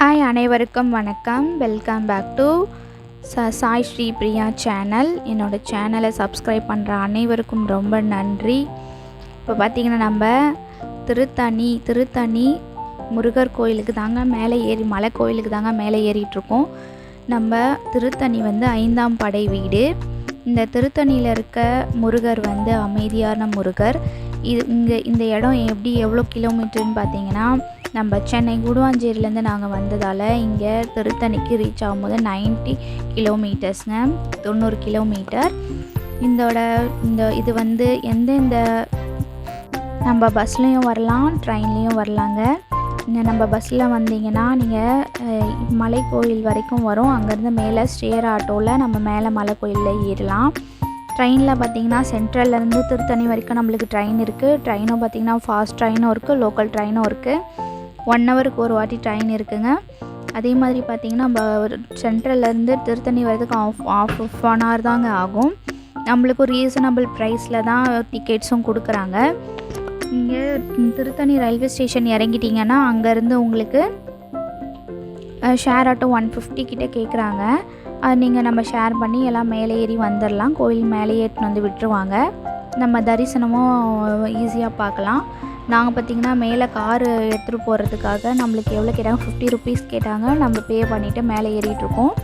Hi அனைவருக்கும் வணக்கம். Welcome back to ச சாய் ஸ்ரீ பிரியா சேனல் என்னோடய சேனலை சப்ஸ்கிரைப் பண்ணுற அனைவருக்கும் ரொம்ப நன்றி. இப்போ பார்த்திங்கன்னா நம்ம திருத்தணி திருத்தணி முருகர் கோயிலுக்கு தாங்க மேலே ஏறி மலை கோயிலுக்கு தாங்க மேலே ஏறிட்டுருக்கோம் நம்ம திருத்தணி வந்து ஐந்தாம் படை வீடு. இந்த திருத்தணியில் இருக்க முருகர் வந்து அமைதியான முருகர். இது இங்கே இந்த இடம் எப்படி எவ்வளோ கிலோமீட்டர்னு பார்த்தீங்கன்னா நம்ம சென்னை குடுவாஞ்சேரியிலேருந்து நாங்கள் வந்ததால் இங்கே திருத்தணிக்கு ரீச் ஆகும்போது 90 கிலோமீட்டர்ஸ்ங்க தொண்ணூறு கிலோமீட்டர் இதோட இந்த இது வந்து எந்தெந்த நம்ம பஸ்லேயும் வரலாம் ட்ரெயின்லேயும் வரலாங்க. இந்த நம்ம பஸ்ஸில் வந்தீங்கன்னா நீங்கள் மலை கோயில் வரைக்கும் வரும். அங்கேருந்து மேலே ஸ்டேர் ஆட்டோவில் நம்ம மேலே மலை கோயிலில் ஏறலாம். ட்ரெயினில் பார்த்தீங்கன்னா சென்ட்ரல்லேருந்து திருத்தணி வரைக்கும் நம்மளுக்கு ட்ரெயின் இருக்குது ட்ரெயினும் பார்த்தீங்கன்னா ஃபாஸ்ட் ட்ரெயினும் இருக்குது லோக்கல் ட்ரெயினும் இருக்குது ஒன் ஹவருக்கு ஒரு வாட்டி ட்ரெயின் இருக்குங்க. அதே மாதிரி பார்த்தீங்கன்னா நம்ம சென்ட்ரல்லேருந்து திருத்தணி வரதுக்கு half half half one hour தாங்க ஆகும். நம்மளுக்கு ரீசனபிள் ப்ரைஸில் தான் டிக்கெட்ஸும் கொடுக்குறாங்க. இங்கே திருத்தணி ரயில்வே ஸ்டேஷன் இறங்கிட்டிங்கன்னா அங்கேருந்து உங்களுக்கு ஷேர் ஆட்டோ ஒன் ஃபிஃப்டி கிட்டே கேட்குறாங்க அது நீங்கள் நம்ம ஷேர் பண்ணி எல்லாம் மேலே ஏறி வந்துடலாம் கோயில் மேலே ஏற்றின்னு வந்து விட்டுருவாங்க. நம்ம தரிசனமும் ஈஸியாக பார்க்கலாம். நாங்கள் பார்த்திங்கன்னா மேலே காரு எடுத்துகிட்டு போகிறதுக்காக நம்மளுக்கு எவ்வளோ கேட்டாங்க? ஃபிஃப்டி ருபீஸ் கேட்டாங்க. நம்ம பே பண்ணிவிட்டு மேலே ஏறிட்டுருக்கோம்.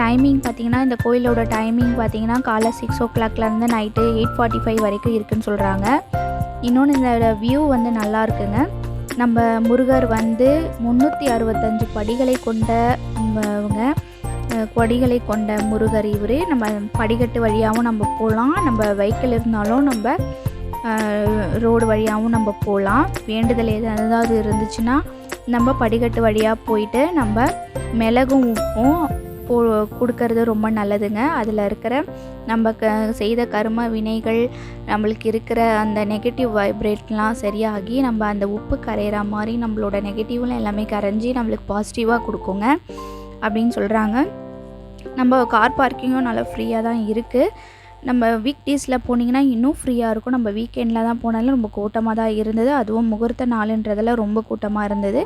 டைமிங் பார்த்திங்கன்னா இந்த கோயிலோட டைமிங் பார்த்திங்கன்னா காலை சிக்ஸ் ஓ கிளாக்லேருந்து நைட்டு எயிட் ஃபார்ட்டி ஃபைவ் வரைக்கும் இருக்குதுன்னு சொல்கிறாங்க இன்னொன்று இந்த வியூ வந்து நல்லா இருக்குங்க. நம்ம முருகர் வந்து முந்நூற்றி அறுபத்தஞ்சு படிகளை கொண்டவங்க கொடிகளை கொண்ட முருகர் இவர். நம்ம படிக்கட்டு வழியாகவும் நம்ம போகலாம். நம்ம வெஹிக்கிள் இருந்தாலும் நம்ம ரோடு வழியாகவும் நம்ம போகலாம். வேண்டுதல் ஏதாவது இருந்துச்சுன்னா நம்ம படிக்கட்டு வழியாக போயிட்டு நம்ம மிளகும் உப்பும் போ கொடுக்கறது ரொம்ப நல்லதுங்க. அதில் இருக்கிற நம்ம க செய்த கரும வினைகள் நம்மளுக்கு இருக்கிற அந்த நெகட்டிவ் வைப்ரேட்லாம் சரியாகி நம்ம அந்த உப்பு கரையிற மாதிரி நம்மளோட நெகட்டிவ்லாம் எல்லாமே கரைஞ்சி நம்மளுக்கு பாசிட்டிவாக கொடுக்குங்க. அப்படின்னு சொல்கிறாங்க நம்ம கார் பார்க்கிங்கும் நல்லா ஃப்ரீயாக தான் இருக்குது நம்ம வீக் டேஸில் போனீங்கன்னா இன்னும் ஃப்ரீயாக இருக்கும். நம்ம வீக்கெண்டில் தான் போனாலும் ரொம்ப கூட்டமாக தான் இருந்தது. அதுவும் முகூர்த்த நாளுன்றதில் ரொம்ப கூட்டமாக இருந்தது.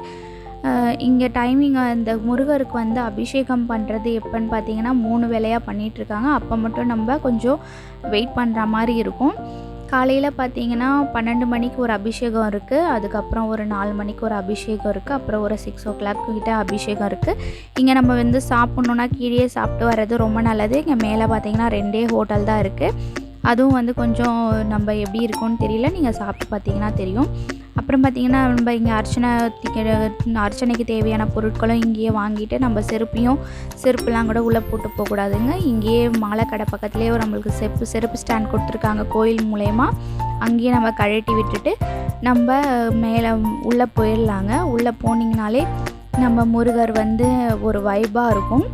இங்கே டைமிங் இந்த முருகருக்கு வந்து அபிஷேகம் பண்ணுறது எப்போன்னு பார்த்தீங்கன்னா மூணு வேலையாக பண்ணிகிட்ருக்காங்க அப்போ மட்டும் நம்ம கொஞ்சம் வெயிட் பண்ணுற மாதிரி இருக்கும். காலையில் பார்த்தீங்கன்னா பன்னெண்டு மணிக்கு ஒரு அபிஷேகம் இருக்குது அதுக்கப்புறம் ஒரு நாலு மணிக்கு ஒரு அபிஷேகம் இருக்குது அப்புறம் ஒரு சிக்ஸ் ஓ கிளாக் கிட்டே அபிஷேகம் இருக்குது இங்கே நம்ம வந்து சாப்பிட்ணுன்னா கீழே சாப்பிட்டு வர்றது ரொம்ப நல்லது. இங்கே மேலே பார்த்தீங்கன்னா ரெண்டே ஹோட்டல் தான் இருக்குது அதுவும் வந்து கொஞ்சம் நம்ம எப்படி இருக்கும்னு தெரியல. நீங்கள் சாப்பிட்டு பார்த்தீங்கன்னா தெரியும். அப்புறம் பார்த்திங்கன்னா நம்ம இங்கே அர்ச்சனை அர்ச்சனைக்கு தேவையான பொருட்களும் இங்கேயே வாங்கிட்டு நம்ம செருப்பையும் செருப்புலாம் கூட உள்ளே போட்டு போகக்கூடாதுங்க இங்கேயே மாலை கடை பக்கத்துலேயே நம்மளுக்கு செப்பு செருப்பு ஸ்டாண்ட் கொடுத்துருக்காங்க கோயில் மூலயமா. அங்கேயே நம்ம கழட்டி விட்டுட்டு நம்ம மேலே உள்ளே போயிடலாங்க. உள்ளே போனீங்கனாலே நம்ம முருகர் வந்து ஒரு வைபாக இருக்கும்.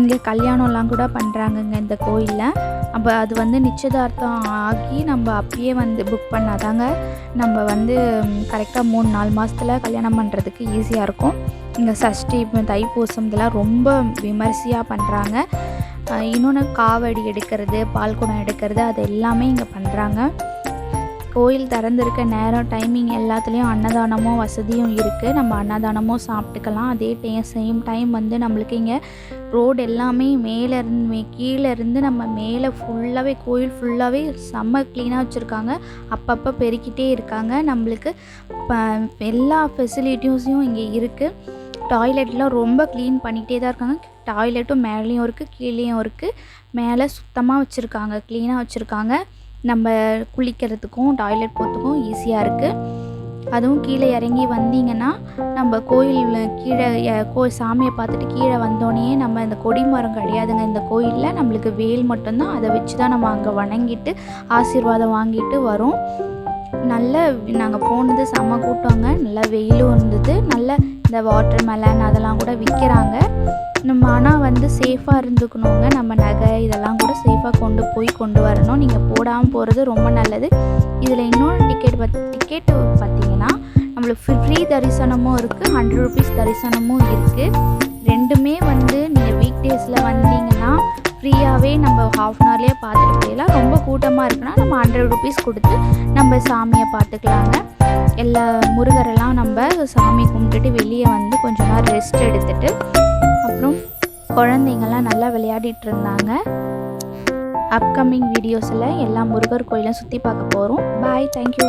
இங்கே கல்யாணம்லாம் கூட பண்ணுறாங்கங்க இந்த கோயிலில். அப்போ அது வந்து நிச்சயதார்த்தம் ஆகி நம்ம அப்பயே வந்து புக் பண்ணாதாங்க நம்ம வந்து கரெக்டாக மூணு நாலு மாதத்தில் கல்யாணம் பண்ணுறதுக்கு ஈஸியாக இருக்கும். இங்கே சஷ்டி தைப்பூசம் இதெல்லாம் ரொம்ப விமர்சையாக பண்ணுறாங்க இன்னொன்று காவடி எடுக்கிறது பால்குடம் எடுக்கிறது அது எல்லாமே இங்கே பண்ணுறாங்க கோயில் திறந்திருக்க நேரம் டைமிங் எல்லாத்துலேயும் அன்னதானமும் வசதியும் இருக்குது நம்ம அன்னதானமும் சாப்பிட்டுக்கலாம். அதே டே சேம் டைம் வந்து நம்மளுக்கு இங்கே ரோடு எல்லாமே மேலே இருந்து கீழே இருந்து நம்ம மேலே ஃபுல்லாகவே கோயில் ஃபுல்லாகவே செம்ம க்ளீனாக வச்சுருக்காங்க. அப்பப்போ பெருக்கிட்டே இருக்காங்க. நம்மளுக்கு எல்லா ஃபெசிலிட்டிஸும் இங்கே இருக்குது டாய்லெட்லாம் ரொம்ப க்ளீன் பண்ணிகிட்டே தான் இருக்காங்க. டாய்லெட்டும் மேலேயும் இருக்குது கீழேயும் இருக்குது மேலே சுத்தமாக வச்சுருக்காங்க க்ளீனாக வச்சுருக்காங்க. நம்ம குளிக்கிறதுக்கும் டாய்லெட் போகிறதுக்கும் ஈஸியாக இருக்குது அதுவும் கீழே இறங்கி வந்தீங்கன்னா நம்ம கோயில் கீழே கோ சாமியை பார்த்துட்டு கீழே வந்தோடனே நம்ம இந்த கொடி மரம் கிடையாதுங்க. இந்த கோயிலில் நம்மளுக்கு வேல் மட்டும்தான். அதை வச்சு தான் நம்ம அங்கே வணங்கிட்டு ஆசீர்வாதம் வாங்கிட்டு வரோம். நல்ல நாங்கள் போனது செம்ம கூட்டங்க. நல்லா வெயிலும் இருந்தது. நல்ல இந்த வாட்டர் மெலன் அதெல்லாம் கூட விற்கிறாங்க நம்ம ஆனால் வந்து சேஃபாக இருந்துக்கணுங்க. நம்ம நகை இதெல்லாம் கூட சேஃபாக கொண்டு போய் கொண்டு வரணும். நீங்கள் போடாமல் போகிறது ரொம்ப நல்லது. இதில் இன்னொரு டிக்கெட் பத் டிக்கெட்டு பார்த்தீங்கன்னா நம்மளுக்கு ஃப்ரீ தரிசனமும் இருக்குது ஹண்ட்ரட் ருபீஸ் தரிசனமும் இருக்குது ரெண்டுமே வந்து நீங்கள் வீக் டேஸில் வந்தீங்கன்னா ஃப்ரீயாகவே நம்ம ஹாஃப் அன் ஹவர்லேயே பார்த்துட்டு போயிடலாம். ரொம்ப கூட்டமாக இருக்குன்னா நம்ம ஹண்ட்ரட் ருபீஸ் கொடுத்து நம்ம சாமியை பார்த்துக்கலாங்க எல்லா முருகரெல்லாம் நம்ம சாமி கும்பிட்டுட்டு வெளியே வந்து கொஞ்சம் நேரம் ரெஸ்ட் எடுத்துட்டு அப்புறம் குழந்தைங்கள்லாம் நல்லா விளையாடிட்டு இருந்தாங்க. அப்கமிங் வீடியோஸில் எல்லா முருகர் கோயிலும் சுற்றி பார்க்க போகிறோம் பாய் தேங்க்யூ